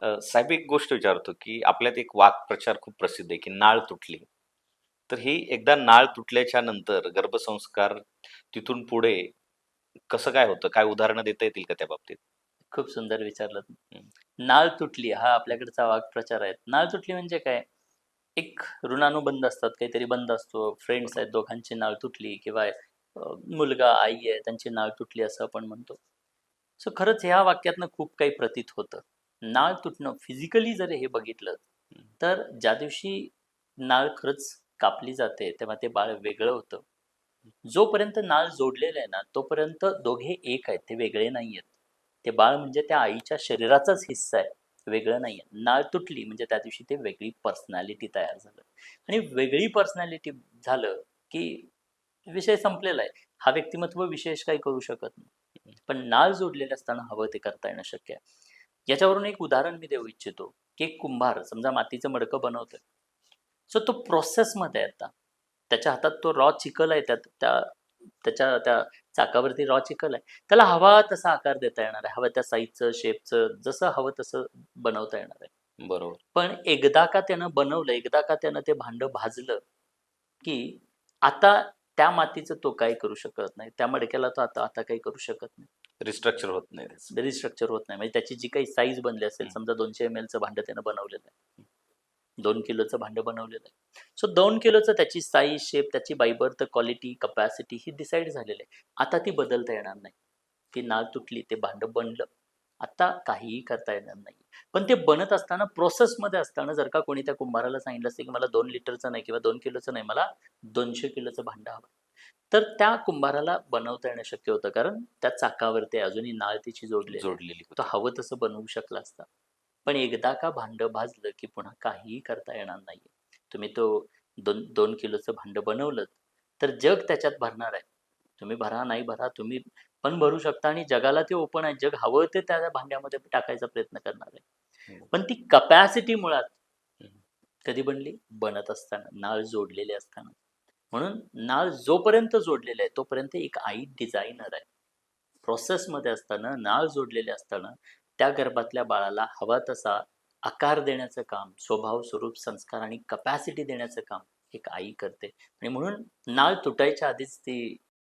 साहेब एक गोष्ट विचारतो, की आपल्यात एक वाक्प्रचार खूप प्रसिद्ध आहे, की नाळ तुटली. तर ही एकदा नाळ तुटल्याच्या नंतर गर्भसंस्कार तिथून पुढे कसं काय होतं? काय उदाहरणं देता येतील का त्या बाबतीत? खूप सुंदर विचारलं. नाळ तुटली हा आपल्याकडचा वाक्प्रचार आहे. नाळ तुटली म्हणजे काय? एक ऋणानुबंध असतात, काहीतरी बंध असतो. फ्रेंड्स आहेत, दोघांची नाळ तुटली किंवा मुलगा, आई आहे, त्यांची नाळ तुटली असं आपण म्हणतो. सो खरंच ह्या वाक्यातनं खूप काही प्रतीत होतं. नाळ तुटणं फिजिकली जर हे बघितलं. तर ज्या दिवशी नाळ खरंच कापली जाते, तेव्हा ते बाळ वेगळं होतं. जोपर्यंत नाळ जोडलेलं आहे ना, तोपर्यंत दोघे एक आहेत, ते वेगळे नाहीयेत. ते बाळ म्हणजे त्या आईच्या शरीराचाच हिस्सा आहे, वेगळं नाहीये. नाळ तुटली म्हणजे त्या दिवशी ते वेगळी पर्सनॅलिटी तयार झालं आणि वेगळी पर्सनॅलिटी झालं, की विषय संपलेला आहे. हा व्यक्तिमत्व विशेष काही करू शकत नाही. पण नाळ जोडलेले असताना हवं ते करता येणं शक्य आहे. याच्यावरून एक उदाहरण मी देऊ इच्छितो, की एक कुंभार समजा मातीचं मडकं बनवतोय. सो तो प्रोसेसमध्ये आता. त्याच्या हातात तो रॉ चिखल आहे त्यात त्या त्याच्या त्या चाकावरती रॉ चिखल आहे. त्याला हवा तसा आकार देता येणार आहे. हव्या त्या साईजचं, शेपचं जसं हवं तसं बनवता येणार आहे. बरोबर. पण एकदा का त्यानं बनवलं, एकदा का त्यानं ते भांडं भाजलं, की आता त्या मातीचं तो काही करू शकत नाही. त्या मडक्याला तो आता आता काही करू शकत नाही. रिस्ट्रक्चर होत नाही त्याचं. रिस्ट्रक्चर होत नाही. म्हणजे त्याची जी काही साईज बनली असेल. समजा 200 एमएलचं भांडं त्यानं बनवलेलं आहे. 2 किलोचं भांडं बनवलेलं आहे. सो 2 किलोचं त्याची साईज, शेप, त्याची बाय बर्थ क्वालिटी, कपॅसिटी ही डिसाईड झालेली आहे. आता ती बदलता येणार नाही. ती नाळ तुटली, ते भांडं बनलं. आता काहीही करता येणार नाही. पण ते बनत असताना प्रोसेसमध्ये असताना जर का कोणी त्या कुंभाराला सांगितलं असतं, की मला 2 लिटरचं नाही किंवा 2 किलोचं नाही, मला 200 किलोचं भांडं हवं तर त्या कुंभाराला बनवता येणं शक्य होतं. कारण त्या चाकावरती अजूनही नाळ त्याची जोडलेली आहे. जोडलेली तो होती. हवं तसं बनवू शकला असता. पण एकदा का भांडं भाजलं, की पुन्हा काहीही करता येणार नाहीये. तुम्ही तो 2 2 किलोचं भांडं बनवलंत, तर जग त्याच्यात भरणार आहे. तुम्ही भरा, नाही भरा, तुम्ही पण भरू शकता आणि जगाला ते ओपन आहे. जग हवं ते त्या भांड्यामध्ये टाकायचा प्रयत्न करणार आहे. हं. पण ती कपॅसिटी मुळात. कधी बनली? बनत असताना, नाळ जोडलेले असताना. म्हणून नाळ जोपर्यंत जोडलेला आहे, तोपर्यंत एक आई डिझायनर आहे. प्रोसेसमध्ये असताना, नाळ जोडलेले असताना, त्या गर्भातल्या बाळाला हवा तसा आकार देण्याचं काम, स्वभाव, स्वरूप, संस्कार आणि कपॅसिटी देण्याचं काम एक आई करते आणि म्हणून नाळ तुटायच्या आधीच ती